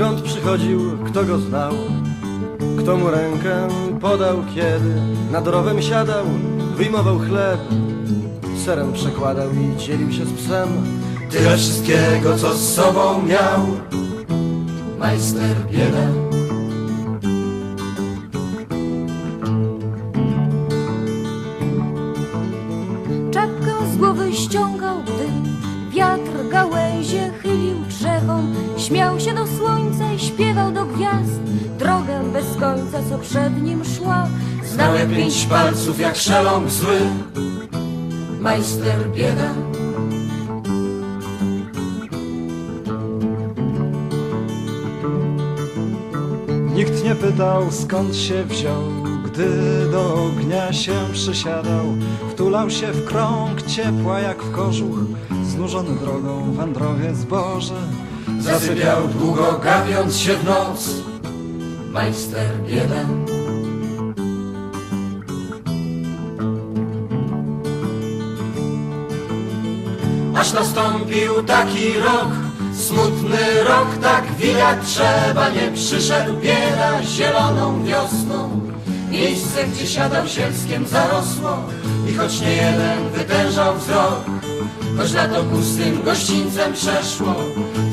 Skąd przychodził, kto go znał? Kto mu rękę podał, kiedy nad rowem siadał, wyjmował chleb, serem przekładał i dzielił się z psem. Tyle wszystkiego, co z sobą miał, majster bieda. Czapkę z głowy ściągał, gdy wiatr gałęzie. Śmiał się do słońca i śpiewał do gwiazd. Drogę bez końca, co przed nim szła. Znał jak pięć palców, jak szeląg zły, majster bieda. Nikt nie pytał skąd się wziął, gdy do ognia się przysiadał. Wtulał się w krąg ciepła jak w kożuch, znużony drogą wędrowiec Boży. Zasypiał długo, gapiąc się w noc, majster bieda. Aż nastąpił taki rok, smutny rok, tak wijać trzeba, nie przyszedł bieda zieloną wiosną. Miejsce, gdzie siadał sielskiem zarosło i choć nie jeden wzrok, choć lato pustym gościńcem przeszło,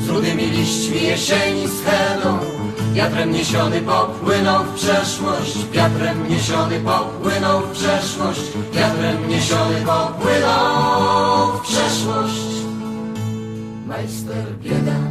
z rudymi liśćmi jesieni z hedą. Wiatrem niesiony popłynął w przeszłość, wiatrem niesiony popłynął w przeszłość, wiatrem niesiony popłynął w przeszłość. Majster bieda.